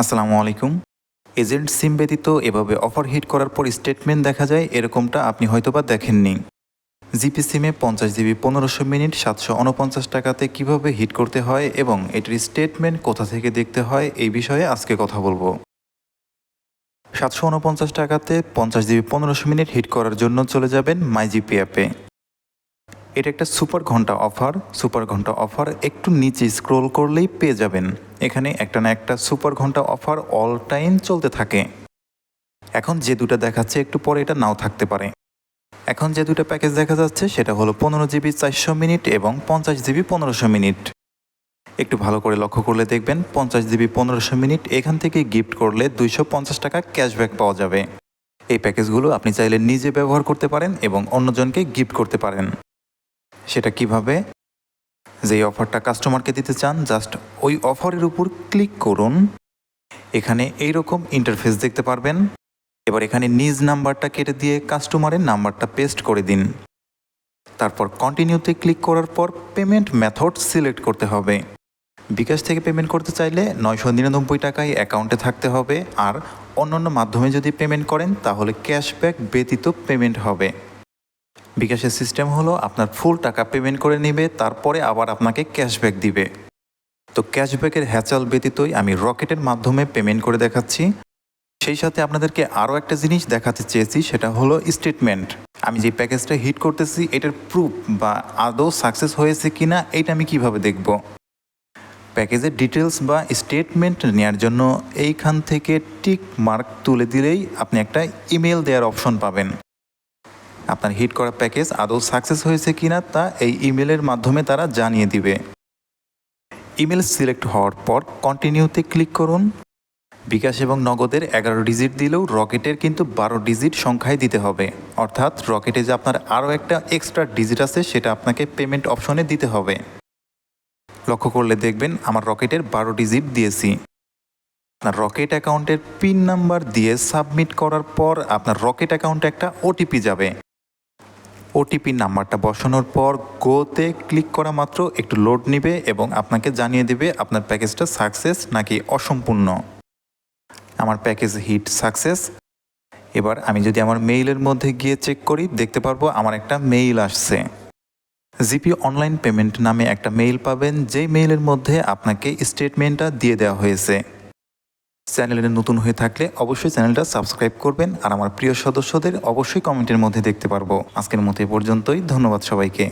আসসালামু আলাইকুম। এজেন্ট সিম ব্যতীত এভাবে অফার হিট করার পর স্টেটমেন্ট দেখা যায়, এরকমটা আপনি হয়তোবা দেখেননি। জিপি সিমে পঞ্চাশ জিবি পনেরোশো মিনিট সাতশো উনপঞ্চাশ টাকাতে কীভাবে হিট করতে হয় এবং এটির স্টেটমেন্ট কোথা থেকে দেখতে হয়, এই বিষয়ে আজকে কথা বলব। সাতশো উনপঞ্চাশ টাকাতে পঞ্চাশ জিবি পনেরোশো মিনিট হিট করার জন্য চলে যাবেন মাই জিপি অ্যাপে এটা একটা সুপার ঘণ্টা অফার সুপার ঘণ্টা অফার একটু নিচে স্ক্রোল করলেই পেয়ে যাবেন। এখানে একটা না একটা সুপার ঘণ্টা অফার অল টাইম চলতে থাকে। এখন যে দুটো দেখাচ্ছে, একটু পরে এটা নাও থাকতে পারে। এখন যে দুটো প্যাকেজ দেখা যাচ্ছে, সেটা হলো পনেরো জিবি চারশো মিনিট এবং পঞ্চাশ জিবি পনেরোশো মিনিট। একটু ভালো করে লক্ষ্য করলে দেখবেন, পঞ্চাশ জিবি পনেরোশো মিনিট এখান থেকে গিফট করলে দুইশো পঞ্চাশ টাকা ক্যাশব্যাক পাওয়া যাবে। এই প্যাকেজগুলো আপনি চাইলে নিজে ব্যবহার করতে পারেন এবং অন্যজনকে গিফট করতে পারেন। সেটা কীভাবে? যেই অফারটা কাস্টমারকে দিতে চান জাস্ট ওই অফারের উপর ক্লিক করুন। এখানে এই রকম ইন্টারফেস দেখতে পারবেন। এবার এখানে নিজ নাম্বারটা কেটে দিয়ে কাস্টমারের নাম্বারটা পেস্ট করে দিন। তারপর কন্টিনিউতে ক্লিক করার পর পেমেন্ট মেথড সিলেক্ট করতে হবে। বিকাশ থেকে পেমেন্ট করতে চাইলে নয়শো নিরানব্বই টাকায় অ্যাকাউন্টে থাকতে হবে। আর অন্যান্য মাধ্যমে যদি পেমেন্ট করেন, তাহলে ক্যাশব্যাক ব্যতীত পেমেন্ট হবে। বিকাশের সিস্টেম হলো আপনার ফুল টাকা পেমেন্ট করে নেবে, তারপরে আবার আপনাকে ক্যাশব্যাক দিবে। তো ক্যাশব্যাকের হ্যাচাল ব্যতীতই আমি রকেটের মাধ্যমে পেমেন্ট করে দেখাচ্ছি। সেই সাথে আপনাদেরকে আরও একটা জিনিস দেখাতে চেয়েছি, সেটা হলো স্টেটমেন্ট আমি যে প্যাকেজটা হিট করতেছি, এটার প্রুফ বা আদৌ সাকসেস হয়েছে কিনা এটা আমি কীভাবে দেখব? প্যাকেজের ডিটেলস বা স্টেটমেন্ট নেওয়ার জন্য এইখান থেকে টিক মার্ক তুলে দিলেই আপনি একটা ইমেল দেওয়ার অপশন পাবেন। আপনার হিট করা প্যাকেজ আদৌ সাকসেস হয়েছে কিনা তা এই ইমেলের মাধ্যমে তারা জানিয়ে দিবে। ইমেল সিলেক্ট হওয়ার পর কন্টিনিউতে ক্লিক করুন। বিকাশ এবং নগদের এগারো ডিজিট দিলেও রকেটের কিন্তু বারো ডিজিট সংখ্যায় দিতে হবে। অর্থাৎ রকেটে যে আপনার আরও একটা এক্সট্রা ডিজিট আছে, সেটা আপনাকে পেমেন্ট অপশনে দিতে হবে। লক্ষ্য করলে দেখবেন আমার রকেটের বারো ডিজিট দিয়েছি। আপনার রকেট অ্যাকাউন্টের পিন নাম্বার দিয়ে সাবমিট করার পর আপনার রকেট অ্যাকাউন্টে একটা ওটিপি যাবে। ওটিপি নাম্বারটা বসানোর পর গোতে ক্লিক করা মাত্র একটু লোড নেবে এবং আপনাকে জানিয়ে দেবে আপনার প্যাকেজটা সাকসেস নাকি অসম্পূর্ণ। আমার প্যাকেজ হিট সাকসেস। এবার আমি যদি আমার মেইলের মধ্যে গিয়ে চেক করি, দেখতে পারব আমার একটা মেইল আসছে। জিপি অনলাইন পেমেন্ট নামে একটা মেইল পাবেন, যেই মেইলের মধ্যে আপনাকে স্টেটমেন্টটা দিয়ে দেওয়া হয়েছে। চ্যানেলে নতুন হয়ে থাকলে অবশ্যই চ্যানেলটা সাবস্ক্রাইব করবেন আর আমার প্রিয় সদস্যদের অবশ্যই কমেন্টের মধ্যে দেখতে পারব। আজকের মতো এ পর্যন্তই। ধন্যবাদ সবাইকে।